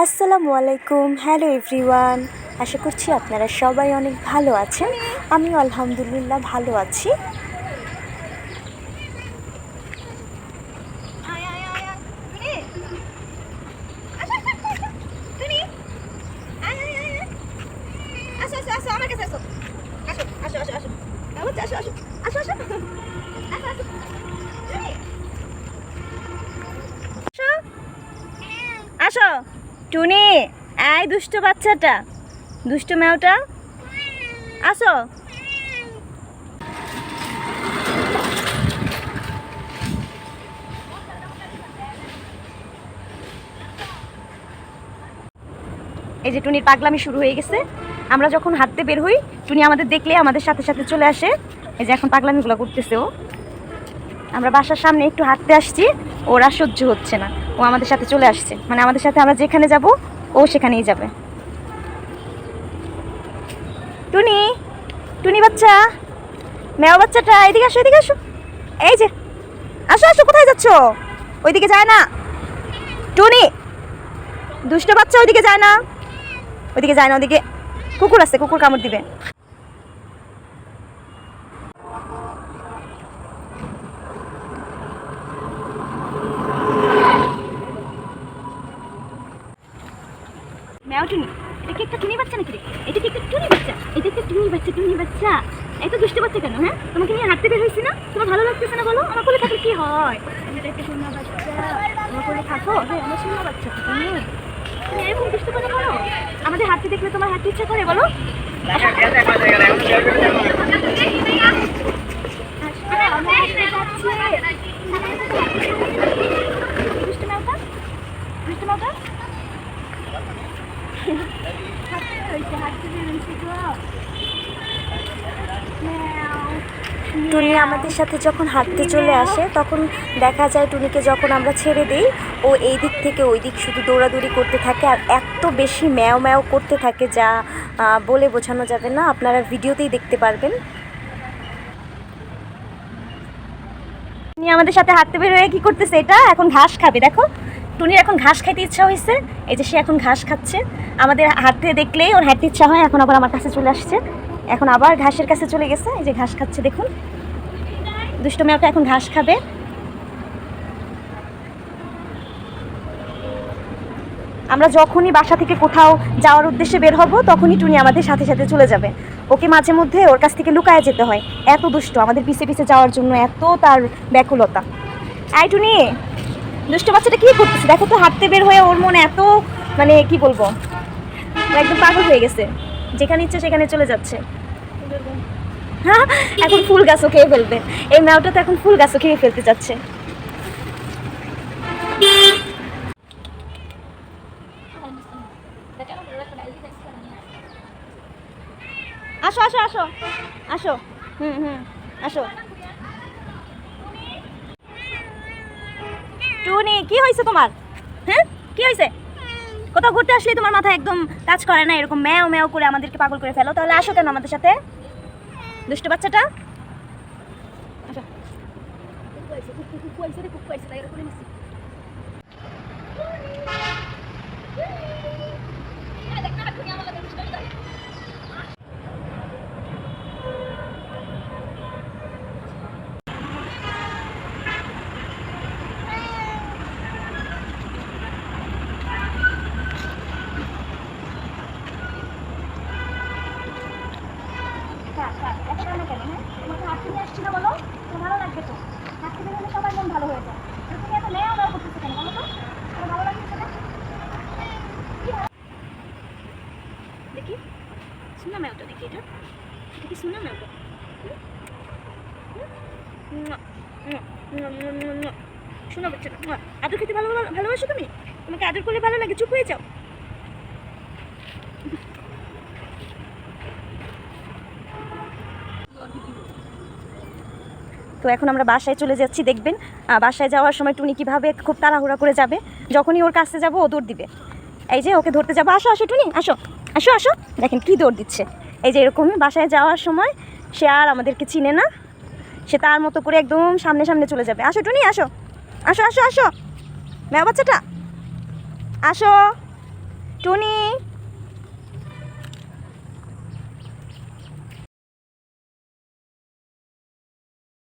আসসালামু আলাইকুম, hello everyone. আশা করছি আপনারা সবাই অনেক ভালো আছেন। আমিও আলহামদুলিল্লাহ ভালো আছি। আসো। টুনি আয় দুষ্ট বাচ্চাটা। দুষ্ট মেয়েটা আসো। এই যে টুনির পাগলামি শুরু হয়ে গেছে। আমরা যখন হাঁটতে বের হই, টুনি আমাদের দেখলে আমাদের সাথে সাথে চলে আসে। এই যে এখন পাগলামিগুলো করতেছে ও। আমরা বাসার সামনে একটু হাঁটতে আসছি, ওরা সহ্য হচ্ছে না। ও আমাদের সাথে চলে আসছে। মানে আমাদের সাথে আমরা যেখানে যাব, ও সেখানেই যাবে। টুনি টুনি বাচ্চা। মেও বাচ্চাটা, এদিকে আসো এদিকে আসো। এই যে, আসো আসো, কোথায় যাচ্ছ? ওইদিকে যায় না। টুনি, দুষ্ট বাচ্চা ওইদিকে যায় না। ওইদিকে যায় না, ওদিকে কুকুর আছে, কুকুর কামড় দিবে। টুনি এটা একটা টুনি বাচ্চা নাকি রে? এটা কি একটা টুনি বাচ্চা? এটা একটা টুনি বাচ্চা টুনি বাচ্চা। এত দুষ্ট বাচ্চা কেন হ্যাঁ? তোমাকে নিয়ে হাঁটতে বের হয়েছি না? তোমার ভালো লাগতেছে না বলো? আমার কোলে থাকলে কি হয়? এটা থাকো। বাচ্চা তুমি। এরকম দুষ্ট করো আমাদের হাঁটতে দেখলে তোমার হাঁটতে ইচ্ছা করে বলো। আসো, আমরা হাঁটতে যাচ্ছি। দুষ্টু ম্যাওটা? দুষ্টু ম্যাওটা? হাঁটতে হয়েছে, হাঁটতে বেরোচ্ছে গো। ম্যাও। টুনি আমাদের সাথে যখন হাঁটতে চলে আসে, তখন দেখা যায় টুনিকে যখন আমরা ছেড়ে দিই, ও এই দিক থেকে ওই দিক শুধু দৌড়াদৌড়ি করতে থাকে আর এত বেশি ম্যাও ম্যাও করতে থাকে যা বলে বোঝানো যাবে না। আপনারা ভিডিওতেই দেখতে পারবেন। টুনি আমাদের সাথে হাঁটতে বের হয়ে কি করতেছে এটা? এখন ঘাস খাবে, দেখো। টুনির এখন ঘাস খাইতে ইচ্ছা হয়েছে এই যে সে এখন ঘাস খাচ্ছে। আমাদের হাঁটতে দেখলেই ওর হাঁটতে ইচ্ছা হয়, এখন আবার আমার কাছে চলে আসছে। এখন আবার ঘাসের কাছে চলে গেছে, এই যে ঘাস খাচ্ছে, দেখুন। দুষ্ট মেয়েটা এখন ঘাস খাবে। আমরা যখনই বাসা থেকে কোথাও যাওয়ার উদ্দেশ্যে বের হব, তখনই টুনি আমাদের সাথে সাথে চলে যাবে। ওকে মাঝে মধ্যে ওর কাছ থেকে লুকায় যেতে হয়। এত দুষ্ট, আমাদের পিছে পিছে যাওয়ার জন্য এত তার ব্যাকুলতা। আই টুনি, দুষ্ট বাচ্চাটা কি করতেছে? দেখো তো, হাঁটতে বের হয়ে ওর মনে এত মানে কি বলব একদম পাগল হয়ে গেছে। যেখানে ইচ্ছে সেখানে চলে যাচ্ছে। হ্যাঁ এখন ফুল গাছও খেয়ে ফেলবে। এই ম্যাওটা তো এখন ফুল গাছও খেয়ে ফেলতে যাচ্ছে। আসো আসো আসো আসো। হুম হুম আসো। টুনি কি হয়েছে তোমার? হ্যাঁ কি হয়েছে কোথাও ঘুরতে আসলে তোমার মাথা একদম কাজ করে না, এরকম ম্যাও ম্যাও করে আমাদেরকে পাগল করে ফেলো। তাহলে আসো কেন আমাদের সাথে? দুষ্ট বাচ্চাটা থাক, থাক, এত কান্না কেন, হ্যাঁ? তোমাকে হাঁটতে নিয়ে আসছি না বলো? তোমার ভালো লাগবে তো। হাঁটতে বের হলে সবার মন ভালো হয়ে যায়। আর তুমি এত ম্যাও ম্যাও করতেছো কেন বলো তো? তোমার ভালো লাগছে না? কি ভালো- দেখি শোনা ম্যাওটা দেখি এটা দেখি শোনা মুয়া, মুয়া। শোনো বাচ্চাটা আদর খেতে ভালো ভালোবাসো তুমি তোমাকে আদর করলে ভালো লাগে চুপ হয়ে যাও তো এখন আমরা বাসায় চলে যাচ্ছি দেখবেন। বাসায় যাওয়ার সময় টুনি কীভাবে খুব তাড়াহুড়া করে যাবে যখনই ওর কাছে যাব ও দৌড় দিবে। এই যে ওকে ধরতে যাব। আসো আসো টুনি আসো আসো আসো। দেখেন কী দৌড় দিচ্ছে। এই যে এরকমই বাসায় যাওয়ার সময় সে আর আমাদেরকে চিনে না। সে তার মতো করে একদম সামনে সামনে চলে যাবে। আসো, টুনি, আসো। আসো আসো আসো। মেয়া বাচ্চাটা। আসো। টুনি।